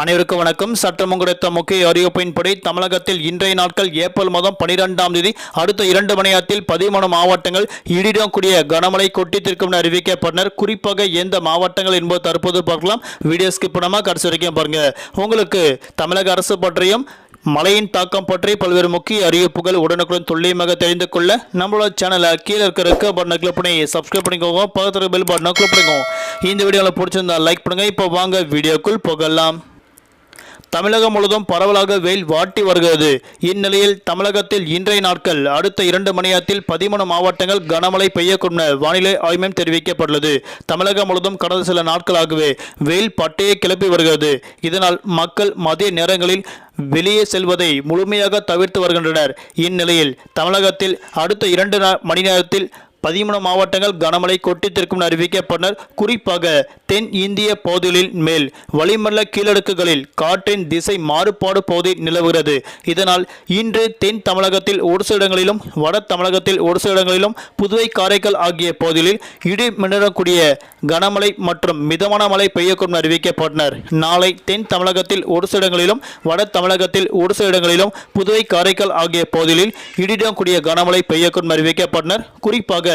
அனைவருக்கும் வணக்கம். சட்டம் கொடுத்த முக்கிய அறிவிப்பின்படி தமிழகத்தில் இன்றைய நாட்கள் ஏப்ரல் மாதம் பனிரெண்டாம் தேதி அடுத்த இரண்டு மணி நேரத்தில் பதிமூணு மாவட்டங்கள் இடிடக்கூடிய கனமழை கொட்டித்திருக்கும் என அறிவிக்கப்பட்டனர். குறிப்பாக எந்த மாவட்டங்கள் என்பது தற்போது பார்க்கலாம். வீடியோ ஸ்கிப் கடைசி வரைக்கும் பாருங்க. உங்களுக்கு தமிழக அரசு பற்றியும் மழையின் தாக்கம் பற்றி பல்வேறு முக்கிய அறிவிப்புகள் உடனுக்குடன் துல்லியமாக தெரிந்து கொள்ள நம்மளோட சேனலை கீழே இருக்க இருக்க பட்டனை கிளிக் பண்ணி சப்ஸ்கிரைப் பண்ணிக்கோங்க. பக்கத்தில் பெல் பட்டனை கிளிக் பண்ணிக்கோங்க. இந்த வீடியோவில் பிடிச்சிருந்தா லைக் பண்ணுங்கள் இப்போ வாங்க வீடியோக்குள் போகலாம். தமிழகம் முழுவதும் பரவலாக வெயில் வாட்டி வருகிறது. இந்நிலையில் தமிழகத்தில் இன்றைய நாட்கள் அடுத்த இரண்டு மணி பதிமூணு மாவட்டங்கள் கனமழை பெய்யக்கூடும் வானிலை ஆய்வம் தெரிவிக்கப்பட்டுள்ளது. தமிழகம் முழுவதும் கடந்த சில நாட்களாகவே வெயில் பட்டையை கிளப்பி வருகிறது. இதனால் மக்கள் மதிய நேரங்களில் வெளியே செல்வதை முழுமையாக தவிர்த்து வருகின்றனர். இந்நிலையில் தமிழகத்தில் அடுத்த இரண்டு நா- மணி நேரத்தில் பதிமூணு மாவட்டங்கள் கனமழை கொட்டித்திருக்கும் அறிவிக்கப்பட்டனர். குறிப்பாக தென் இந்திய பகுதிகளில் மேல் வளிமண்டல கீழடுக்குகளில் காற்றின் திசை மாறுபாடு பகுதி நிலவுகிறது. இதனால் இன்று தென் தமிழகத்தில் ஒரு சில இடங்களிலும் வட தமிழகத்தில் ஒரு சில இடங்களிலும் புதுவை காரைக்கால் ஆகிய பகுதிகளில் இடி மின்னக்கூடிய கனமழை மற்றும் மிதமான மழை பெய்யக்கூடும் அறிவிக்கப்பட்டனர். நாளை தென் தமிழகத்தில் ஒரு சில இடங்களிலும் வட தமிழகத்தில் ஒரு சில இடங்களிலும் புதுவை காரைக்கால் ஆகிய பகுதிகளில் இடியுடன் கூடிய கனமழை பெய்யக்கூடும் அறிவிக்கப்பட்டனர். குறிப்பாக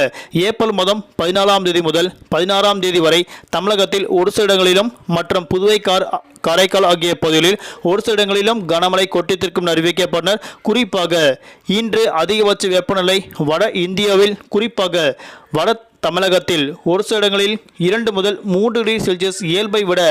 ஏப்ரல் மாதம் பதினாலாம் தேதி முதல் பதினாறாம் தேதி வரை தமிழகத்தில் ஒரு சில இடங்களிலும் மற்றும் புதுவை கார் காரைக்கால் ஆகிய பகுதிகளில் ஒரு சில இடங்களிலும் கனமழை கொட்டித்திற்கும் அறிவிக்கப்பட்டனர். குறிப்பாக இன்று அதிகபட்ச வெப்பநிலை வட இந்தியாவில் குறிப்பாக வட தமிழகத்தில் ஒரு சில இடங்களில் இரண்டு முதல் மூன்று டிகிரி செல்சியஸ் இயல்பை விட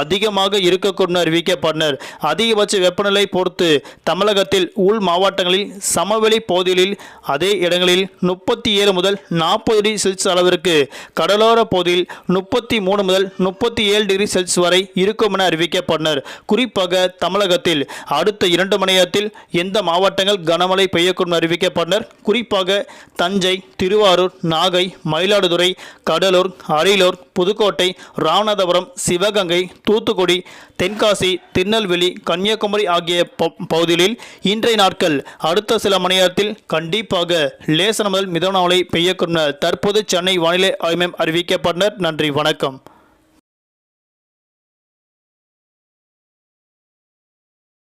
அதிகமாக இருக்கக்கூடும் அறிவிக்கப்பட்டனர். அதிகபட்ச வெப்பநிலை பொறுத்து தமிழகத்தில் உள் மாவட்டங்களில் சமவெளி பகுதிகளில் அதே இடங்களில் முப்பத்தி ஏழு முதல் நாற்பது டிகிரி செல்சியஸ் அளவிற்கு கடலோர பகுதியில் முப்பத்தி மூணு முதல் முப்பத்தி ஏழு டிகிரி செல்சியஸ் வரை இருக்கும் என அறிவிக்கப்பட்டனர். குறிப்பாக தமிழகத்தில் அடுத்த இரண்டு மணி நேரத்தில் எந்த மாவட்டங்கள் கனமழை பெய்யக்கூடும் அறிவிக்கப்பட்டனர். குறிப்பாக தஞ்சை திருவாரூர் நாகை மயிலாடுதுறை கடலூர் அரியலூர் புதுக்கோட்டை ராமநாதபுரம் சிவகங்கை தூத்துக்குடி தென்காசி திருநெல்வேலி கன்னியாகுமரி ஆகிய பகுதிகளில் இன்றைய நாட்கள் அடுத்த சில மணி நேரத்தில் கண்டிப்பாக லேசன முதல் மிதமான மழை பெய்யக்கூடும் தற்போது சென்னை வானிலை ஆய்வு அறிவிக்கப்பட்டனர். நன்றி வணக்கம்.